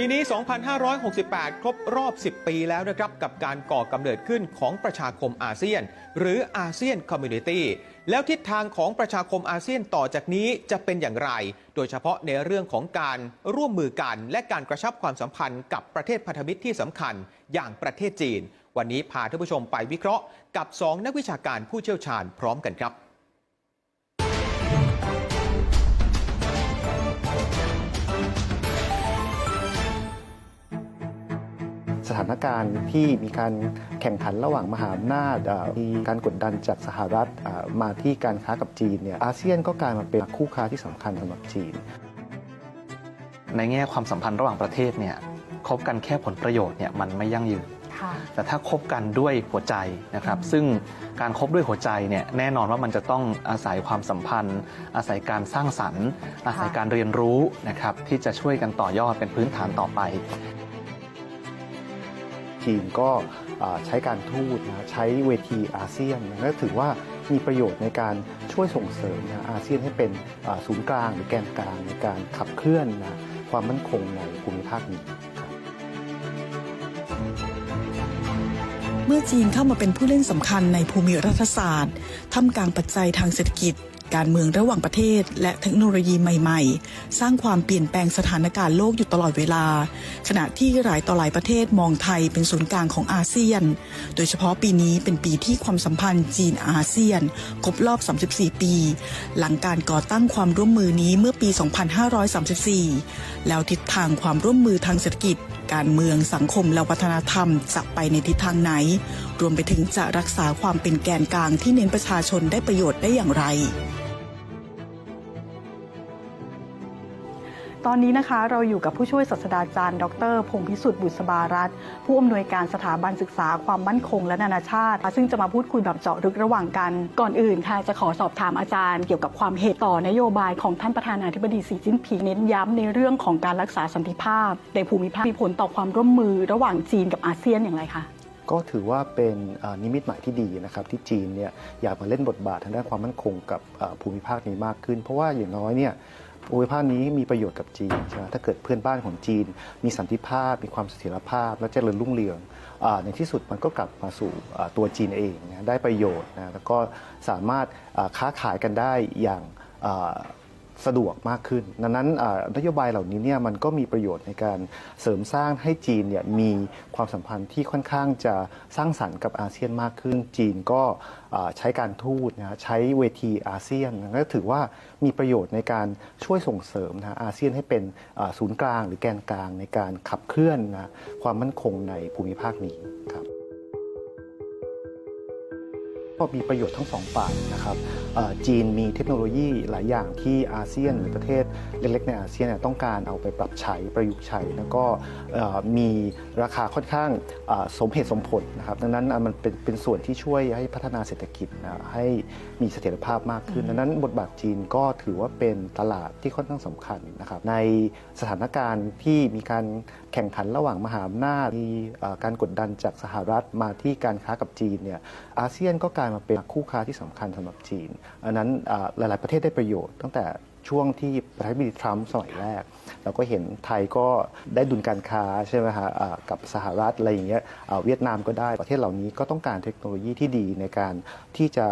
ปีนี้ 2568 ครบรอบ 10 ปีแล้วนะครับกับการก่อกำเนิดขึ้นของประชาคมอาเซียน หรืออาเซียนคอมมูนิตี้แล้วทิศทางของประชาคมอาเซียนต่อจากนี้จะเป็นอย่างไร โดยเฉพาะในเรื่องของการร่วมมือกัน และการกระชับความสัมพันธ์กับประเทศพันธมิตรที่สำคัญอย่างประเทศจีน วันนี้พาท่านผู้ชมไปวิเคราะห์กับ 2 นักวิชาการผู้เชี่ยวชาญพร้อมกันครับ ถานการณ์ที่มีการแข่งขันระหว่างมหาอำนาจอ่ามีการกดดันจากสหรัฐอ่ามาที่การค้ากับจีนเนี่ยอาเซียนก็กลายมาเป็นคู่ค้าที่สำคัญสำหรับจีน ในแง่ความสัมพันธ์ระหว่างประเทศเนี่ยคบกันแค่ผลประโยชน์เนี่ยมันไม่ยั่งยืนค่ะแต่ถ้าคบกันด้วยหัวใจนะครับ ซึ่งการคบด้วยหัวใจเนี่ยแน่นอนว่ามันจะต้องอาศัยความสัมพันธ์ อาศัยการสร้างสรรค์ อาศัยการเรียนรู้นะครับที่จะช่วยกันต่อยอดเป็นพื้นฐานต่อไป จีนก็ใช้การทูตนะใช้เวทีอาเซียนนะก็ถือว่ามีประโยชน์ในการช่วยส่งเสริมนะอาเซียนให้เป็นศูนย์กลางหรือแกนกลางในการขับเคลื่อนนะความมั่นคงในภูมิภาคนี้เมื่อจีนเข้ามาเป็นผู้เล่นสำคัญในภูมิรัฐศาสตร์ท่ามกลางปัจจัยทางเศรษฐกิจ การเมืองระหว่างประเทศ และเทคโนโลยีใหม่ๆ สร้างความเปลี่ยนแปลงสถานการณ์โลกอยู่ตลอดเวลา ขณะที่หลายต่อหลายประเทศมองไทยเป็นศูนย์กลางของอาเซียน โดยเฉพาะปีนี้เป็นปีที่ความสัมพันธ์จีนอาเซียน ครบรอบ 34 ปี หลังการก่อตั้งความร่วมมือนี้เมื่อปี 2534 แล้วทิศทางความร่วมมือทางเศรษฐกิจ การเมืองสังคมและวัฒนธรรมจะไปในทิศทางไหน รวมไปถึงจะรักษาความเป็นแกนกลางที่เน้นประชาชนได้ประโยชน์ได้อย่างไร ตอนนี้นะคะเราอยู่กับผู้ช่วยศาสตราจารย์ ดร พงศ์พิสุทธิ์บุษบารัตน์ผู้อำนวยการสถาบันศึกษาความมั่นคงและนานาชาติ ซึ่งจะมาพูดคุยแบบเจาะลึกระหว่างกันก่อนอื่นค่ะ จะขอสอบถามอาจารย์เกี่ยวกับความเหตุต่อนโยบายของท่านประธานาธิบดีสีจิ้นผิงเน้นย้ำในเรื่องของการรักษาสันติภาพ ในภูมิภาคมีผลต่อความร่วมมือระหว่างจีนกับอาเซียนอย่างไรคะก็ถือว่าเป็นนิมิตหมายที่ดีนะครับที่จีนเนี่ยอยากมาเล่นบทบาททางด้านความมั่นคงกับภูมิภาคนี้มากขึ้น เพราะว่าอย่างน้อยเนี่ย ภูมิภาคนี้มีประโยชน์กับจีนใช่ไหมถ้าเกิดเพื่อนบ้านของจีน มีสันติภาพ มีความเสถียรภาพ และเจริญรุ่งเรืองอาในที่สุดมันก็กลับมาสู่ตัวจีนเองนะได้ประโยชน์นะแล้วก็สามารถค้าขายกันได้อย่าง สะดวกมากขึ้น ดังนั้นนโยบายเหล่านี้เนี่ยมันก็มีประโยชน์ในการเสริมสร้างให้จีนเนี่ยมีความสัมพันธ์ที่ค่อนข้างจะสร้างสรรค์กับอาเซียนมากขึ้น จีนก็ใช้การทูตนะใช้เวทีอาเซียนก็ถือว่ามีประโยชน์ในการช่วยส่งเสริมนะอาเซียนให้เป็นศูนย์กลางหรือแกนกลางในการขับเคลื่อนนะความมั่นคงในภูมิภาคนี้ครับ ก็มีประโยชน์ทั้งสองฝ่ายนะครับเอ่อจีนมีเทคโนโลยีหลายอย่างที่อาเซียนหรือประเทศเล็กๆในอาเซียนเนี่ยต้องการเอาไปปรับใช้ประยุกต์ใช้ แล้วก็เอ่อมีราคาค่อนข้างเอ่อสมเหตุสมผลนะครับดังนั้นอะมันเป็นเป็นส่วนที่ช่วยให้พัฒนาเศรษฐกิจนะให้มีเสถียรภาพมากขึ้นดังนั้นบทบาทจีนก็ถือว่าเป็นตลาดที่ค่อนข้างสำคัญนะครับในสถานการณ์ที่มีการแข่งขันระหว่างมหาอำนาจมีเอ่อการกดดันจากสหรัฐมาที่การค้ากับจีนเนี่ย อาเซียนก็กลายมาเป็นคู่ค้าที่สำคัญสำหรับจีน อันนั้นหลาย ๆ ประเทศได้ประโยชน์ ตั้งแต่ช่วงที่ประธานาธิบดีทรัมป์สมัยแรก เราก็เห็นไทยก็ได้ดุลการค้าใช่ไหมฮะกับสหรัฐอะไรอย่างเงี้ยเวียดนามก็ได้ประเทศเหล่านี้ก็ต้องการเทคโนโลยีที่ดีในการที่จะ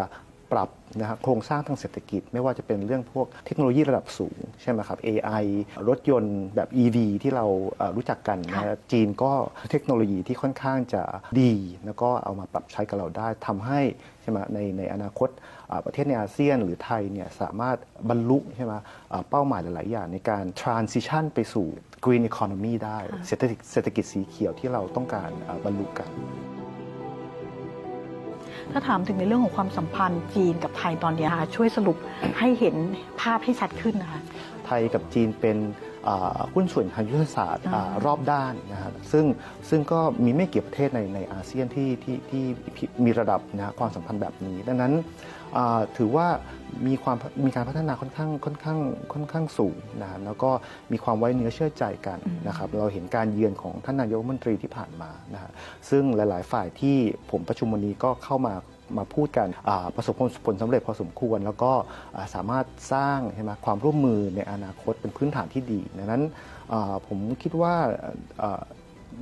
ปรับนะครับโครงสร้างทางเศรษฐกิจ ไม่ว่าจะเป็นเรื่องพวกเทคโนโลยีระดับสูงใช่ไหมครับ AI รถยนต์แบบ EV ที่เราเอ่อรู้จักกันนะฮะจีนก็เทคโนโลยีที่ค่อนข้างจะดี แล้วก็เอามาปรับใช้กับเราได้ทำให้ใช่ไหมในในอนาคตอ่าประเทศในอาเซียนหรือไทยเนี่ยสามารถบรรลุใช่ไหมอ่าเป้าหมายหลาย ๆ อย่างในการ transition ไปสู่ green economy ได้เศรษฐกิจเศรษฐกิจสีเขียวที่เราต้องการอ่าบรรลุกัน ถ้าถามถึงในเรื่องของความสัมพันธ์จีนกับไทยตอนนี้ค่ะช่วยสรุปให้เห็นภาพให้ชัดขึ้นนะคะไทยกับจีนเป็น หุ้นส่วนทางยุทธศาสตร์อ่าอ่ารอบด้านนะครับซึ่งซึ่งก็มีไม่กี่ประเทศในในอาเซียนที่ที่ที่ที่มีระดับนะความสัมพันธ์แบบนี้ ดังนั้นอ่าถือว่ามีความมีการพัฒนาค่อนข้างค่อนข้างค่อนข้างสูงนะครับแล้วก็มีความไว้เนื้อเชื่อใจกันนะครับเราเห็นการเยือนของท่านนายกรัฐมนตรีที่ผ่านมานะฮะซึ่งหลาย ๆ ฝ่ายที่ผมประชุมวันนี้ก็เข้ามา มาพูดกันประสบผลสำเร็จพอสมควร แล้วก็สามารถสร้างใช่ไหมความร่วมมือในอนาคตเป็นพื้นฐานที่ดีดังนั้นผมคิดว่า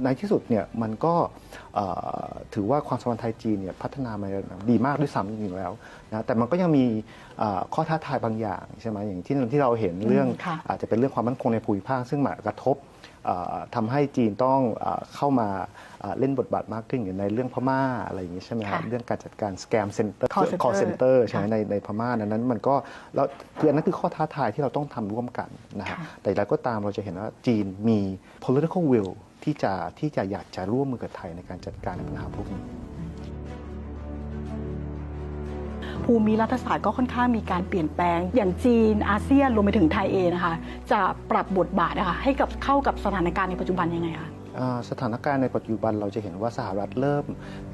ในที่สุดเนี่ยมันก็เอ่อถือว่าความสัมพันธ์ไทยจีนเนี่ยพัฒนามาดีมากด้วยซ้ำจริงๆแล้วนะแต่มันก็ยังมีอ่าข้อท้าทายบางอย่างใช่ไหมอย่างที่ที่เราเห็นเรื่องอืมค่ะอาจจะเป็นเรื่องความมั่นคงในภูมิภาคซึ่งมากระทบเอ่อทำให้จีนต้องเออเข้ามาเอ่อเล่นบทบาทมากขึ้นอย่างในเรื่องพม่าอะไรอย่างนี้ใช่ไหมครับค่ะเรื่องการจัดการสแกมเซ็นเตอร์ Call center คอเซ็นเตอร์ใช่ไหมค่ะในในพม่าดังนั้นมันก็แล้วคืออันนั้นคือข้อท้าทายที่เราต้องทำร่วมกันนะฮะค่ะแต่อย่างไรก็ตามเราจะเห็นว่าจีนมี political will ที่จะที่จะอยากจะร่วมมือกับไทยในการจัดการปัญหาพวกนี้ภูมิรัฐศาสตร์ก็ค่อนข้างมีการเปลี่ยนแปลง อย่างจีนอาเซียนรวมไปถึงไทยเองนะคะ จะปรับบทบาทนะคะให้กับเข้ากับสถานการณ์ในปัจจุบันยังไงคะ สถานการณ์ในปัจจุบันเราจะเห็นว่าสหรัฐเริ่ม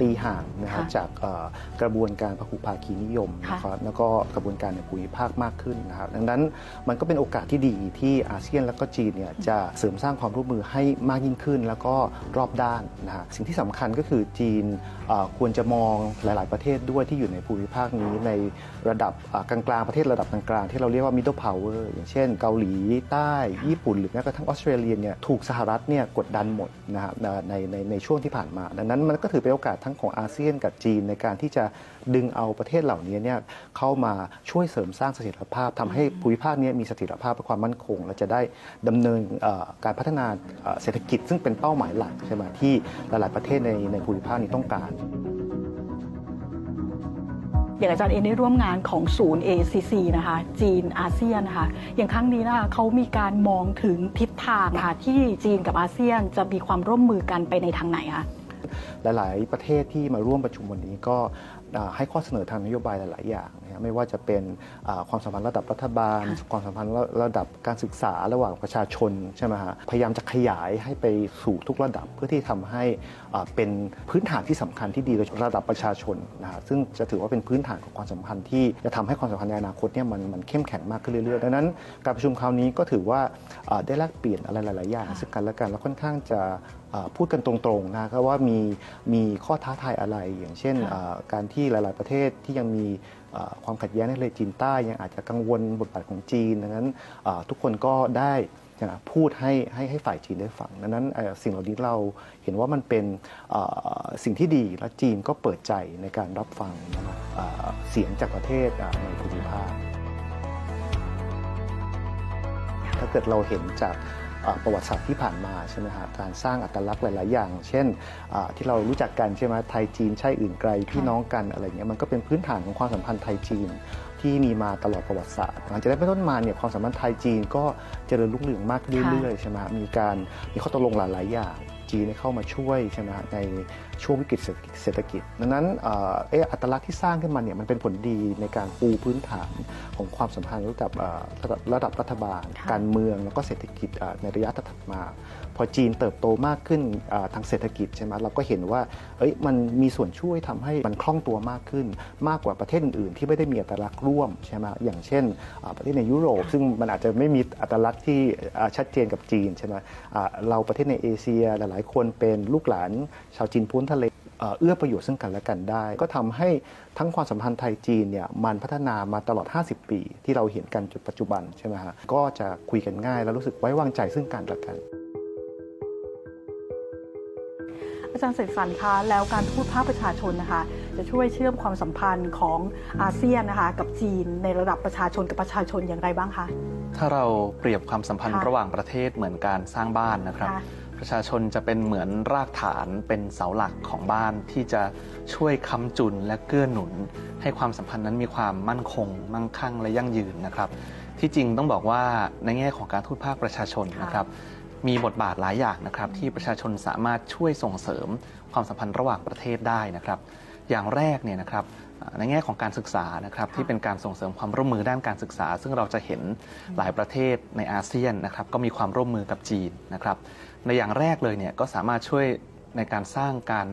ตีห่างนะฮะค่ะจากเอ่อกระบวนการพหุภาคีนิยมค่ะนะครับแล้วก็กระบวนการในภูมิภาคมากขึ้นนะครับดังนั้นมันก็เป็นโอกาสที่ดีที่อาเซียนและก็จีนเนี่ยจะเสริมสร้างความร่วมมือให้มากยิ่งขึ้น แล้วก็รอบด้านนะฮะสิ่งที่สำคัญก็คือจีนเอ่อควรจะมองหลาย ๆ ประเทศด้วยที่อยู่ในภูมิภาคนี้ในระดับอ่ากลางๆประเทศระดับกลางๆที่เราเรียกว่า middle power อย่างเช่น เกาหลีใต้ญี่ปุ่น หรือแม้กระทั่งออสเตรเลียเนี่ยถูกสหรัฐเนี่ยกดดันหมดนะฮะในในในช่วงที่ผ่านมา ดังนั้นมันก็ถือเป็นโอกาสทั้งของอาเซียนกับจีนในการที่จะดึงเอาประเทศเหล่านี้เนี่ยเข้ามาช่วยเสริมสร้างเสถียรภาพทำให้ภูมิภาคเนี้มีเสถียรภาพและความมั่นคง และจะได้ดำเนินเอ่อการพัฒนาเอ่อเศรษฐกิจซึ่งเป็นเป้าหมายหลักใช่ไหมที่หลาย ๆ ประเทศในในภูมิภาคนี้ต้องการ อย่างอาจารย์เองได้ร่วมงานของศูนย์ ACC นะคะ จีนอาเซียนนะคะอย่างครั้งนี้นะคะเขามีการมองถึงทิศทางค่ะที่จีนกับอาเซียนจะมีความร่วมมือกันไปในทางไหนคะหลาย ๆ ประเทศที่มาร่วมประชุมวันนี้ก็ ให้ข้อเสนอทางนโยบายหลาย ๆ อย่างนะฮะไม่ว่าจะเป็นอ่าความสัมพันธ์ระดับรัฐบาล ความสัมพันธ์ระดับการศึกษาระหว่างประชาชนใช่ไหมฮะพยายามจะขยายให้ไปสู่ทุกระดับเพื่อที่ทำให้อ่าเป็นพื้นฐานที่สำคัญที่ดีโดยเฉพาะระดับประชาชนนะฮะซึ่งจะถือว่าเป็นพื้นฐานของความสัมพันธ์ที่จะทำให้ความสัมพันธ์ในอนาคตเนี่ยมันมันเข้มแข็งมากขึ้นเรื่อย ๆ ดังนั้น การประชุมคราวนี้ก็ถือว่าอ่าได้แลกเปลี่ยนอะไรหลาย ๆ อย่างซึ่งกันและกันแล้วค่อนข้างจะอ่าพูดกันตรง ๆ นะครับว่ามีมีข้อท้าทายอะไรอย่างเช่นค่ะอ่าการที่หลาย ๆ ประเทศที่ยังมีความขัดแย้งในทะเลจีนใต้ ยังอาจจะกังวลบทบาทของจีน ดังนั้นทุกคนก็ได้พูดให้ให้ให้ฝ่ายจีนได้ฟังดังนั้นสิ่งเหล่านี้เราเห็นว่ามันเป็นสิ่งที่ดีและจีนก็เปิดใจในการรับฟังนะครับเสียงจากประเทศในภูมิภาคถ้าเกิดเราเห็นจาก ประวัติศาสตร์ที่ผ่านมาใช่ไหมฮะการสร้างอัตลักษณ์หลาย ๆ อย่าง เช่นอ่าที่เรารู้จักกันใช่ไหมไทยจีนใช่อื่นไกลพี่น้องกันอะไรเงี้ยมันก็เป็นพื้นฐานของความสัมพันธ์ไทยจีนที่มีมาตลอดประวัติศาสตร์หลังจากนั้นเป็นต้นมาเนี่ยความสัมพันธ์ไทยจีนก็เจริญรุ่งเรืองมากขึ้นเรื่อยๆใช่ไหมฮะมีการมีข้อตกลงหลายๆอย่างจีนได้เข้ามาช่วยใช่ไหมฮะใน ช่วงวิกฤตเศรษฐกิจ ดังนั้นเอ่อเอะอัตลักษณ์ที่สร้างขึ้นมาเนี่ยมันเป็นผลดีในการปูพื้นฐานของความสัมพันธ์ระดับเอ่อระดับระดับรัฐบาลค่ะการเมืองแล้วก็เศรษฐกิจอ่าในระยะถัดมา พอจีนเติบโตมากขึ้นอ่าทางเศรษฐกิจใช่ไหมเราก็เห็นว่าเอ้ยมันมีส่วนช่วยทำให้มันคล่องตัวมากขึ้น มากกว่าประเทศอื่นๆ ที่ไม่ได้มีอัตลักษณ์ร่วมใช่ไหมอย่างเช่นอ่าประเทศในยุโรป ซึ่งมันอาจจะไม่มีอัตลักษณ์ที่อ่าชัดเจนกับจีนใช่ไหมอ่าเราประเทศในเอเชียหลายๆ คนเป็นลูกหลานชาวจีนพ้นทะ เลเอ่อเอื้อประโยชน์ซึ่งกันและกันได้ ก็ทำให้ทั้งความสัมพันธ์ไทยจีนเนี่ยมันพัฒนามาตลอด 50 ปี ที่เราเห็นกันจนปัจจุบันใช่ไหมฮะก็จะคุยกันง่ายและรู้สึกไว้วางใจซึ่งกันและกันอาจารย์เสกสรรคะแล้วการพูดภาคประชาชนนะคะ จะช่วยเชื่อมความสัมพันธ์ของอาเซียนนะคะ กับจีนในระดับประชาชนกับประชาชนอย่างไรบ้างคะถ้าเราเปรียบความสัมพันธ์ค่ะระหว่างประเทศเหมือนการสร้างบ้านนะครับค่ะ ประชาชนจะเป็นเหมือนรากฐานเป็นเสาหลักของบ้านที่จะช่วยค้ำจุนและเกื้อหนุน ให้ความสัมพันธ์นั้นมีความมั่นคง มั่งคั่งและยั่งยืนนะครับ ที่จริงต้องบอกว่าในแง่ของการทูตภาคประชาชนนะครับ มีบทบาทหลายอย่างนะครับ ที่ประชาชนสามารถช่วยส่งเสริมความสัมพันธ์ระหว่างประเทศได้นะครับ อย่างแรกเนี่ยนะครับในแง่ของการศึกษานะครับที่เป็นการส่งเสริมความร่วมมือด้านการศึกษา ซึ่งเราจะเห็นหลายประเทศในอาเซียนนะครับก็มีความร่วมมือกับจีนนะครับ ในอย่างแรกเลยเนี่ยก็สามารถช่วยในการสร้างการ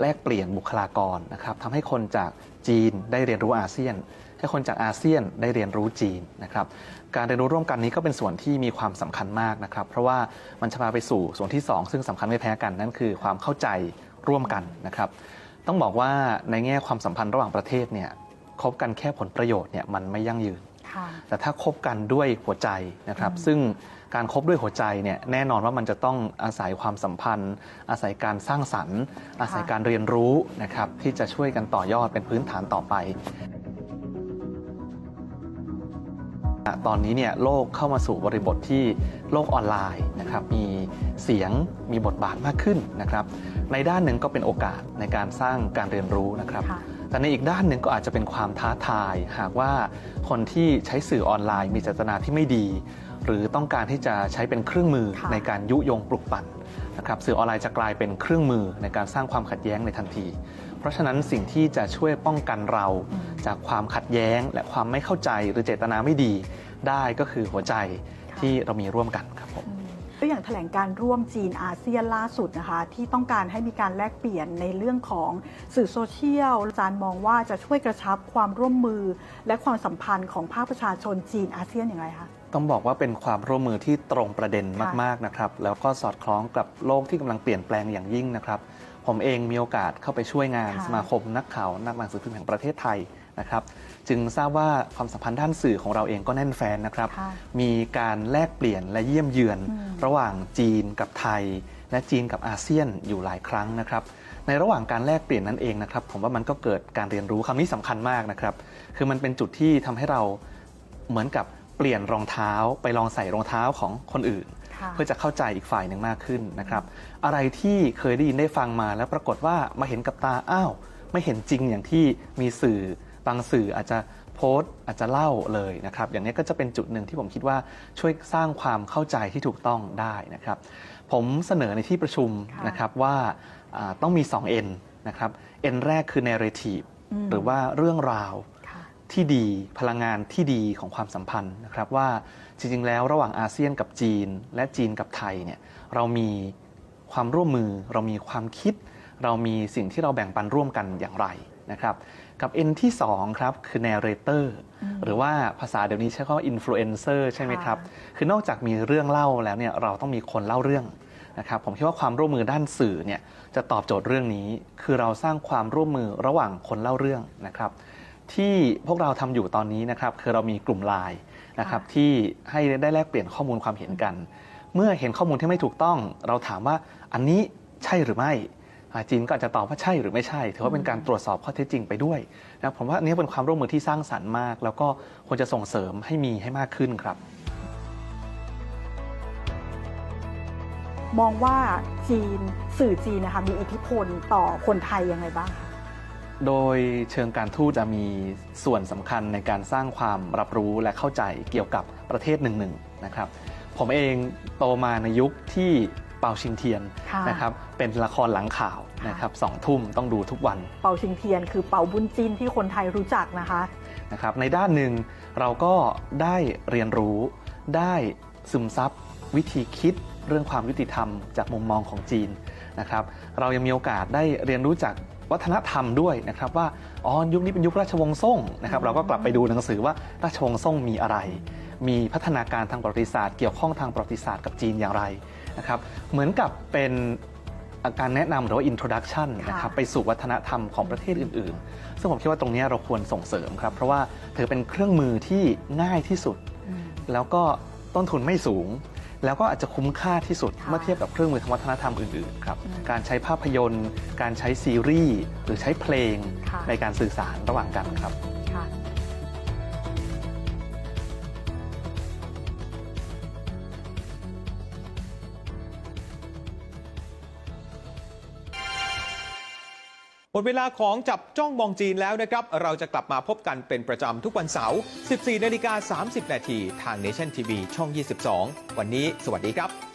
แลกเปลี่ยนบุคลากรนะครับทำให้คนจากจีนได้เรียนรู้อาเซียน ให้คนจากอาเซียนได้เรียนรู้จีนนะครับการเรียนรู้ร่วมกันนี้ก็เป็นส่วนที่มีความสำคัญมากนะครับ เพราะว่ามันจะพาไปสู่ส่วนที่ 2 ซึ่งสำคัญไม่แพ้กันนั่นคือความเข้าใจร่วมกันนะครับ ต้องบอกว่าในแง่ความสัมพันธ์ระหว่างประเทศเนี่ยคบกันแค่ผลประโยชน์เนี่ยมันไม่ยั่งยืนค่ะแต่ถ้าคบกันด้วยหัวใจนะครับอืมซึ่ง การคบด้วยหัวใจเนี่ยแน่นอนว่ามันจะต้องอาศัยความสัมพันธ์ อาศัยการสร้างสรรค์ อาศัยการเรียนรู้นะครับที่จะช่วยกันต่อยอดเป็นพื้นฐานต่อไป ตอนนี้เนี่ยโลกเข้ามาสู่บริบทที่โลกออนไลน์นะครับมีเสียงมีบทบาทมากขึ้นนะครับในด้านหนึ่งก็เป็นโอกาสในการสร้างการเรียนรู้นะครับค่ะแต่ในอีกด้านหนึ่งก็อาจจะเป็นความท้าทาย หากว่าคนที่ใช้สื่อออนไลน์ มีเจตนาที่ไม่ดี หรือต้องการที่จะใช้เป็นเครื่องมือค่ะในการยุยงปลุกปั่นนะครับสื่อออนไลน์จะกลายเป็นเครื่องมือในการสร้างความขัดแย้งในทันที เพราะฉะนั้นสิ่งที่จะช่วยป้องกันเรา จากความขัดแย้ง และความไม่เข้าใจหรือเจตนาไม่ดี ได้ก็คือหัวใจที่เรามีร่วมกันครับผมตัวอย่างแถลงการร่วมจีนอาเซียนล่าสุดนะคะ ที่ต้องการให้มีการแลกเปลี่ยนในเรื่องของสื่อโซเชียลอาจารย์มองว่าจะช่วยกระชับความร่วมมือ และความสัมพันธ์ของภาคประชาชนจีนอาเซียนอย่างไรคะ ต้องบอกว่าเป็นความร่วมมือที่ตรงประเด็นค่ะมากๆนะครับ แล้วก็สอดคล้องกับโลกที่กำลังเปลี่ยนแปลงอย่างยิ่งนะครับ ผมเองมีโอกาสเข้าไปช่วยงานค่ะสมาคมนักข่าวนักหนังสือพิมพ์แห่งประเทศไทยนะครับ จึงทราบว่าความสัมพันธ์ด้านสื่อของเราเองก็แน่นแฟนนะครับค่ะมีการแลกเปลี่ยนและเยี่ยมเยือนอืมระหว่างจีนกับไทย และจีนกับอาเซียนอยู่หลายครั้งนะครับในระหว่างการแลกเปลี่ยนนั้นเองนะครับ ผมว่ามันก็เกิดการเรียนรู้คำนี้สำคัญมากนะครับ คือมันเป็นจุดที่ทำให้เราเหมือนกับเปลี่ยนรองเท้าไปลองใส่รองเท้าของคนอื่นค่ะเพื่อจะเข้าใจอีกฝ่ายหนึ่งมากขึ้นนะครับอะไรที่เคยได้ยินได้ฟังมาแล้วปรากฏว่ามาเห็นกับตาอ้าวไม่เห็นจริงอย่างที่มีสื่อบางสื่ออาจจะโพสต์อาจจะเล่าเลยนะครับ อย่างนี้ก็จะเป็นจุดหนึ่งที่ผมคิดว่าช่วยสร้างความเข้าใจที่ถูกต้องได้นะครับ ผมเสนอในที่ประชุมค่ะนะครับว่าอ่าต้องมี 2 N นะครับ N แรกคือ narrative อืมหรือว่าเรื่องราวค่ะ ที่ดีพลังงานที่ดีของความสัมพันธ์นะครับว่าจริงๆแล้วระหว่างอาเซียนกับจีน และจีนกับไทยเนี่ยเรามีความร่วมมือ เรามีความคิด เรามีสิ่งที่เราแบ่งปันร่วมกันอย่างไรนะครับกับ N ที่ 2 ครับ คือ narrator อืมหรือว่าภาษาเดี๋ยวนี้ใช้คำว่า influencer ใช่ไหมครับค่ะคือนอกจากมีเรื่องเล่าแล้วเนี่ยเราต้องมีคนเล่าเรื่องนะครับผมคิดว่าความร่วมมือด้านสื่อเนี่ยจะตอบโจทย์เรื่องนี้ คือเราสร้างความร่วมมือระหว่างคนเล่าเรื่องนะครับ ที่พวกเราทำอยู่ตอนนี้นะครับคือเรามีกลุ่มไลน์นะครับค่ะที่ให้ได้แลกเปลี่ยนข้อมูลความเห็นกัน เมื่อเห็นข้อมูลที่ไม่ถูกต้อง เราถามว่าอันนี้ใช่หรือไม่อ่าจีนก็อาจจะตอบว่าใช่หรือไม่ใช่ ถือว่าเป็นการตรวจสอบข้อเท็จจริงไปด้วยนะครับผมว่าอันนี้เป็นความร่วมมือที่สร้างสรรค์มาก แล้วก็ควรจะส่งเสริมให้มีให้มากขึ้นครับ มองว่าจีนสื่อจีนนะคะมีอิทธิพลต่อคนไทยยังไงบ้างคะ โดยเชิงการทูตจะมีส่วนสำคัญในการสร้างความรับรู้และเข้าใจเกี่ยวกับประเทศหนึ่งๆนะครับ ผมเองโตมาในยุคที่เป่าชิงเทียนค่ะนะครับเป็นละครหลังข่าวนะครับสองทุ่มต้องดูทุกวัน เป่าชิงเทียนคือเป่าบุญจีนที่คนไทยรู้จักนะคะนะครับในด้านหนึ่งเราก็ได้เรียนรู้ได้ซึมซับวิธีคิดเรื่องความยุติธรรมจากมุมมองของจีนนะครับ เรายังมีโอกาสได้เรียนรู้จาก วัฒนธรรมด้วยนะครับว่าอ๋อยุคนี้เป็นยุคราชวงศ์ซ่งนะครับเราก็กลับไปดูหนังสือว่าราชวงศ์ซ่งมีอะไร มีพัฒนาการทางประวัติศาสตร์ เกี่ยวข้องทางประวัติศาสตร์กับจีนอย่างไรนะครับเหมือนกับเป็นการแนะนำหรือว่า introduction นะครับค่ะไปสู่วัฒนธรรมของประเทศอื่น ๆ ซึ่งผมคิดว่าตรงนี้เราควรส่งเสริมครับ เพราะว่าถือเป็นเครื่องมือที่ง่ายที่สุด แล้วก็ต้นทุนไม่สูง แล้วก็อาจจะคุ้มค่าที่สุดค่ะเมื่อเทียบกับเครื่องมือทางวัฒนธรรมอื่นๆครับอืมการใช้ภาพยนตร์ การใช้ซีรีส์หรือใช้เพลงค่ะในการสื่อสารระหว่างกันครับ หมดเวลาของจับจ้องมองจีนแล้วนะครับ เราจะกลับมาพบกันเป็นประจำทุกวันเสาร์ 14 นาฬิกา 30 นาที ทาง Nation TV ช่อง 22 วันนี้ สวัสดีครับ